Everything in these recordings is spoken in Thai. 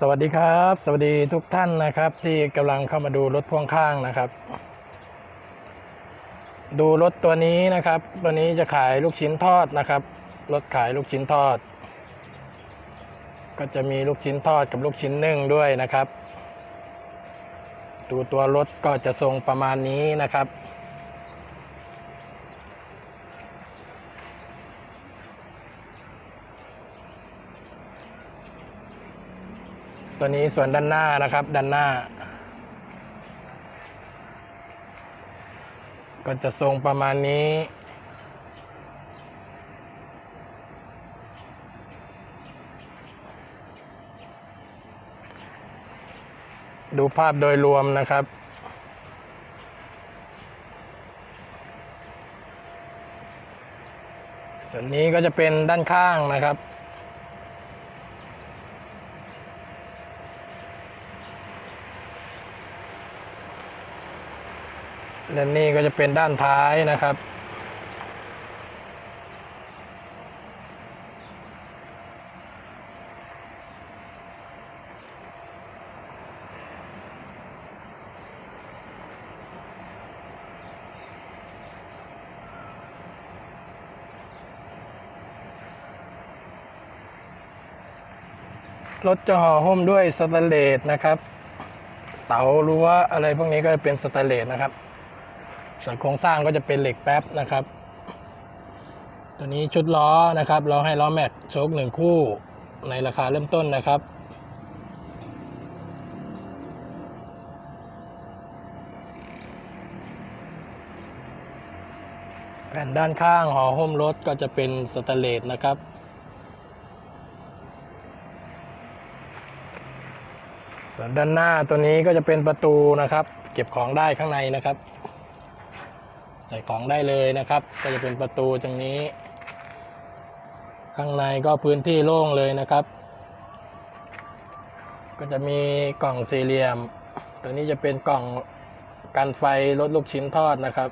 สวัสดีครับ สวัสดีทุกท่านนะครับ ที่กำลังเข้ามาดูรถพ่วงข้างนะครับ ดูรถตัวนี้นะครับ ตัวนี้จะขายลูกชิ้นทอดนะครับรถขายลูกชิ้นทอด ก็จะมีลูกชิ้นทอดกับลูกชิ้นนึ่งด้วยนะครับ ดูตัวรถก็จะทรงประมาณนี้นะครับ ตัวนี้ส่วนด้านหน้านะครับ ด้านหน้า ก็จะทรงประมาณนี้ดูภาพโดยรวมนะครับ ส่วนนี้ก็จะเป็นด้านข้างนะครับ และนี่ก็จะเป็นด้านท้ายนะครับ รถจะห่อหุ้มด้วยสแตนเลสนะครับ เสารั้วอะไรพวกนี้ก็จะเป็นสแตนเลสนะครับ ส่วนโครงสร้างก็จะเป็นเหล็กแป๊บนะครับ ตัวนี้ชุดล้อนะครับ เราให้ล้อแม็กโชคหนึ่งคู่ในราคาเริ่มต้นนะครับ แผ่นด้านข้างห่อหุ้มรถก็จะเป็นสแตนเลสนะครับส่วนด้านหน้าตัวนี้ก็จะเป็นประตูนะครับ เก็บของได้ข้างในนะครับ ใส่ของได้เลยนะครับ ก็จะเป็นประตูตรงนี้ ข้างในก็พื้นที่โล่งเลยนะครับ ก็จะมีกล่องสี่เหลี่ยม ตัวนี้จะเป็นกล่องกันไฟลดลูกชิ้นทอดนะครับ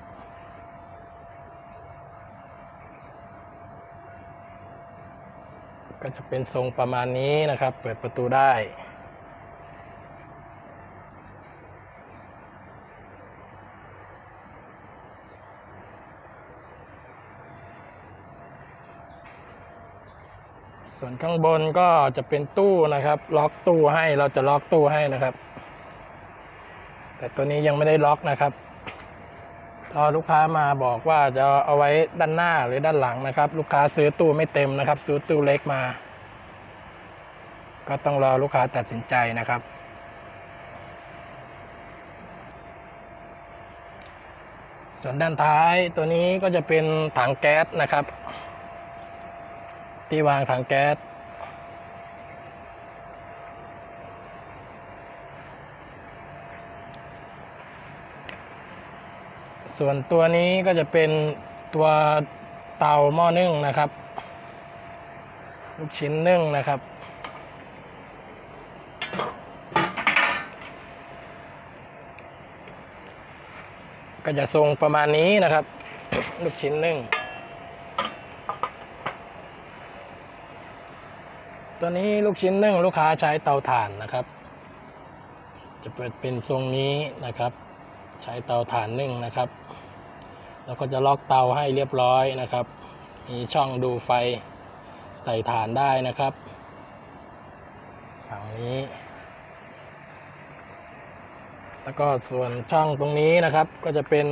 ก็จะเป็นทรงประมาณนี้นะครับ เปิดประตูได้ ส่วนข้างบนก็จะเป็นตู้นะครับ ล็อกตู้ให้เราจะล็อกตู้ให้นะครับ แต่ตัวนี้ยังไม่ได้ล็อกนะครับรอลูกค้ามาบอกว่าจะเอาไว้ด้านหน้าหรือด้านหลังนะครับ ลูกค้าซื้อตู้ไม่เต็มนะครับ ซื้อตู้เล็กมา ก็ต้องรอลูกค้าตัดสินใจนะครับส่วนด้านท้ายตัวนี้ก็จะเป็นถังแก๊สนะครับ ที่วางถังแก๊ส ส่วนตัวนี้ก็จะเป็นตัวเตาหม้อนึ่งนะครับ ลูกชิ้นนึ่งนะครับ ก็จะทรงประมาณนี้นะครับ ลูกชิ้นนึ่ง ตัวนี้ลูกชิ้นนึ่งลูกค้าใช้เตาถ่านนะครับ จะเปิดเป็นทรงนี้นะครับ ใช้เตาถ่านนึ่งนะครับ แล้วก็จะล็อกเตาให้เรียบร้อยนะครับ มีช่องดูไฟใส่ถ่านได้นะครับ ฝั่งนี้ แล้วก็ส่วนช่องตรงนี้นะครับ ก็จะเป็น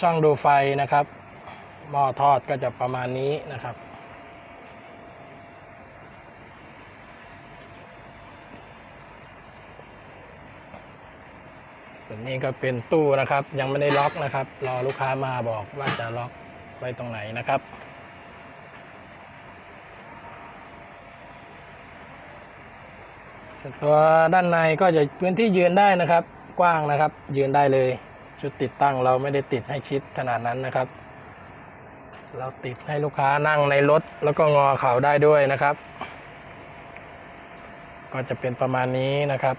ช่องดูไฟนะครับหม้อทอดก็จะประมาณนี้นะครับ ส่วนนี้ก็เป็นตู้นะครับ ยังไม่ได้ล็อกนะครับ รอลูกค้ามาบอกว่าจะล็อกไว้ตรงไหนนะครับส่วนตัวด้านในก็จะพื้นที่ยืนได้นะครับ กว้างนะครับ ยืนได้เลย ชุดติดตั้งเราไม่ได้ติดให้ชิดขนาดนั้นนะครับ เราติดให้ลูกค้านั่งในรถ แล้วก็งอเข่าได้ด้วยนะครับ ก็จะเป็นประมาณนี้นะครับ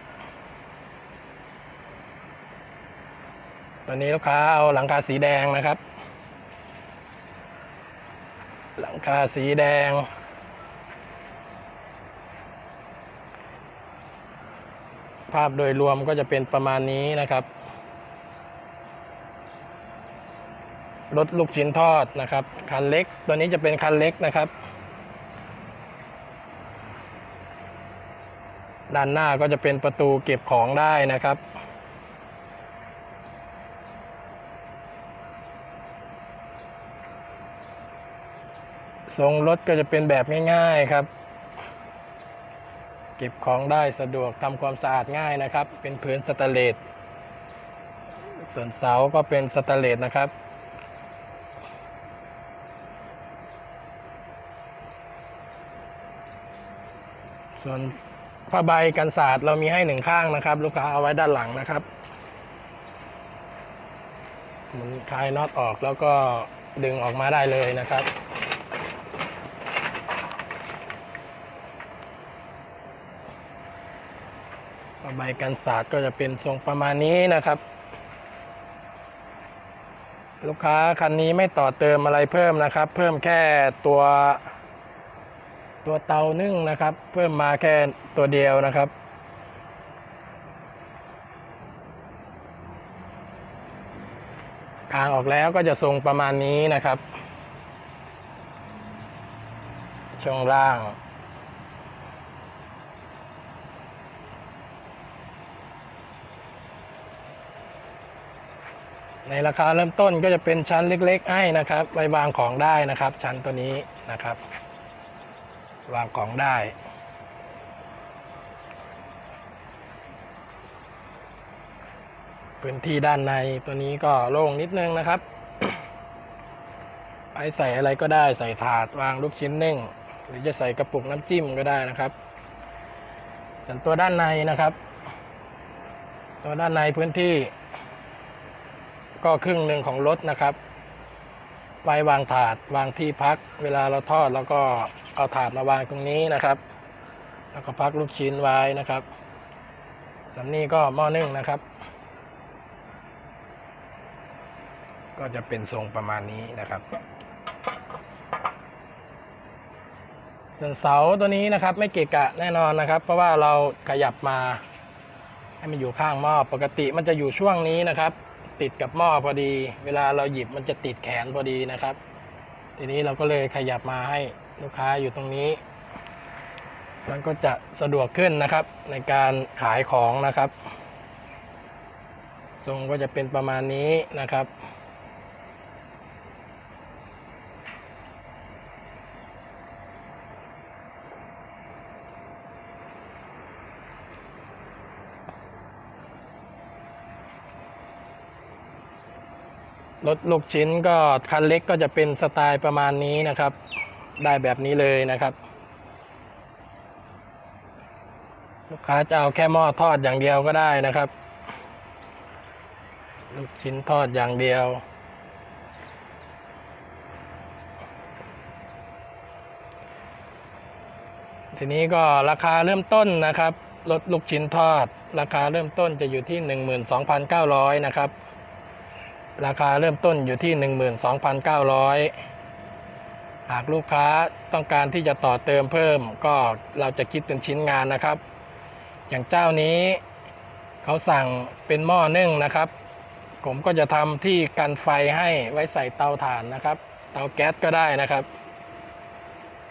ตอนนี้ลูกค้าเอาหลังคาสีแดงนะครับ หลังคาสีแดง ภาพโดยรวมก็จะเป็นประมาณนี้นะครับ รถลูกชิ้นทอดนะครับ คันเล็ก ตัวนี้จะเป็นคันเล็กนะครับ ด้านหน้าก็จะเป็นประตูเก็บของได้นะครับ ทรงรถก็จะเป็นแบบง่ายๆครับ เก็บของได้สะดวกทำความสะอาดง่ายนะครับ เป็นพื้นสแตนเลสส่วนเสาก็เป็นสแตนเลสนะครับส่วนผ้าใบกันศาสตร์เรามีให้หนึ่งข้างนะครับ ลูกค้าเอาไว้ด้านหลังนะครับมุนคลายน็อตออกแล้วก็ดึงออกมาได้เลยนะครับ ผ้าใบกันศาสตร์ก็จะเป็นทรงประมาณนี้นะครับ ลูกค้าคันนี้ไม่ต่อเติมอะไรเพิ่มนะครับ เพิ่มแค่ตัวตัวเตานึ่งนะครับ เพิ่มมาแค่ตัวเดียวนะครับกางออกแล้วก็จะทรงประมาณนี้นะครับ ช่วงล่าง ในราคาเริ่มต้นก็จะเป็นชั้นเล็กๆให้นะครับไว้วางของได้นะครับ ชั้นตัวนี้นะครับ วางของได้ พื้นที่ด้านในตัวนี้ก็โล่งนิดนึงนะครับไปใส่อะไรก็ได้ใส่ถาดวางลูกชิ้นนึ่งหรือจะใส่กระปุกน้ำจิ้มก็ได้นะครับส่วนตัวด้านในนะครับ ตัวด้านในพื้นที่ ก็ครึ่งหนึ่งของรถนะครับ ไว้วางถาดวางที่พัก เวลาเราทอดแล้วก็เอาถาดมาวางตรงนี้นะครับ แล้วก็พักลูกชิ้นไว้นะครับส่วนนี้ก็หม้อนึ่งนะครับ ก็จะเป็นทรงประมาณนี้นะครับส่วนเสาตัวนี้นะครับ ไม่เกะกะแน่นอนนะครับ เพราะว่าเราขยับมาให้มันอยู่ข้างหม้อปกติมันจะอยู่ช่วงนี้นะครับ ติดกับหม้อพอดี เวลาเราหยิบมันจะติดแขนพอดีนะครับ ทีนี้เราก็เลยขยับมาให้ลูกค้าอยู่ตรงนี้ มันก็จะสะดวกขึ้นนะครับ ในการขายของนะครับ ทรงก็จะเป็นประมาณนี้นะครับ รถลูกชิ้นก็คันเล็กก็จะเป็นสไตล์ประมาณนี้นะครับ ได้แบบนี้เลยนะครับ ลูกค้าจะเอาแค่หม้อทอดอย่างเดียวก็ได้นะครับ ลูกชิ้นทอดอย่างเดียวทีนี้ก็ราคาเริ่มต้นนะครับ รถลูกชิ้นทอด ราคาเริ่มต้นจะอยู่ที่ 12,900 นะครับ ราคาเริ่มต้นอยู่ที่ 12,900 หากลูกค้าต้องการที่จะต่อเติมเพิ่ม ก็เราจะคิดเป็นชิ้นงานนะครับ อย่างเจ้านี้เขาสั่งเป็นหม้อนึ่งนะครับ ผมก็จะทำที่กันไฟให้ไว้ใส่เตาถ่านนะครับ เตาแก๊สก็ได้นะครับ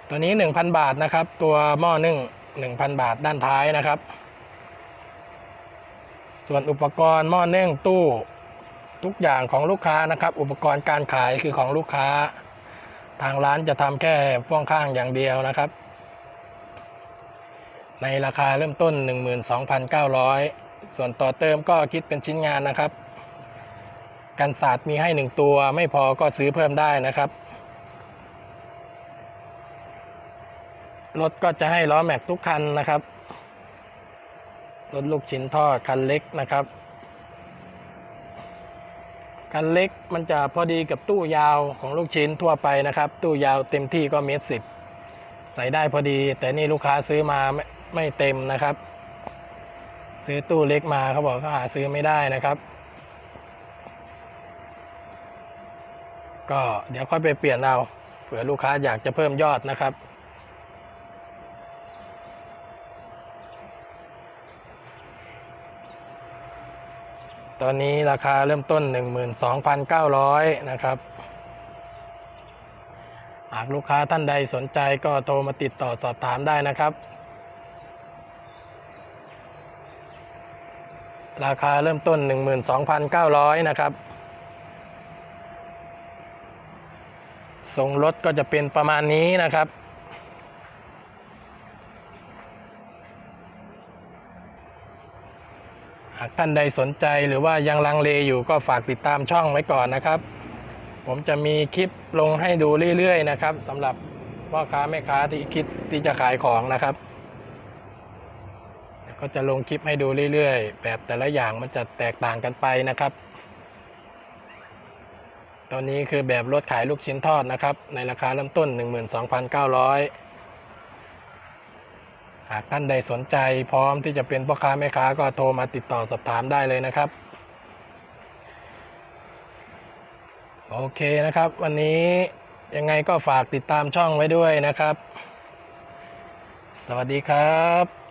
ตัวนี้ 1,000 บาทนะครับ ตัวหม้อนึ่ง1,000 บาทด้านท้ายนะครับ ส่วนอุปกรณ์หม้อนึ่งตู้ ทุกอย่างของลูกค้านะครับ อุปกรณ์การขายคือของลูกค้า ทางร้านจะทำแค่พ่วงข้างอย่างเดียวนะครับ ในราคาเริ่มต้น 12,900 ส่วนต่อเติมก็คิดเป็นชิ้นงานนะครับ กันศาสตร์มีให้หนึ่งตัว ไม่พอก็ซื้อเพิ่มได้นะครับรถก็จะให้ล้อแม็กทุกคันนะครับรถลูกชิ้นทอดคันเล็กนะครับ คันเล็กมันจะพอดีกับตู้ยาวของลูกชิ้นทั่วไปนะครับ ตู้ยาวเต็มที่ก็เมตรสิบใส่ได้พอดี แต่นี่ลูกค้าซื้อมาไม่ไม่เต็มนะครับ ซื้อตู้เล็กมาเขาบอกเขาหาซื้อไม่ได้นะครับ ก็เดี๋ยวค่อยไปเปลี่ยนเอาเผื่อลูกค้าอยากจะเพิ่มยอดนะครับ ตอนนี้ราคาเริ่มต้น 12,900 นะครับ หากลูกค้าท่านใดสนใจก็โทรมาติดต่อสอบถามได้นะครับ ราคาเริ่มต้น 12,900 นะครับทรงรถก็จะเป็นประมาณนี้นะครับ หาก ท่านใดสนใจหรือว่ายังลังเลอยู่ก็ฝากติดตามช่องไว้ก่อนนะครับ ผมจะมีคลิปลงให้ดูเรื่อยๆนะครับสำหรับพ่อค้าแม่ค้าที่คิดที่จะขายของนะครับ ก็จะลงคลิปให้ดูเรื่อยๆ แบบแต่ละอย่างมันจะแตกต่างกันไปนะครับ ตอนนี้คือแบบรถขายลูกชิ้นทอดนะครับ ในราคาเริ่มต้น 12,900 หากท่านใดสนใจพร้อมที่จะเป็นพ่อค้าแม่ค้าก็โทรมาติดต่อสอบถามได้เลยนะครับ โอเคนะครับ วันนี้ยังไงก็ฝากติดตามช่องไว้ด้วยนะครับ สวัสดีครับ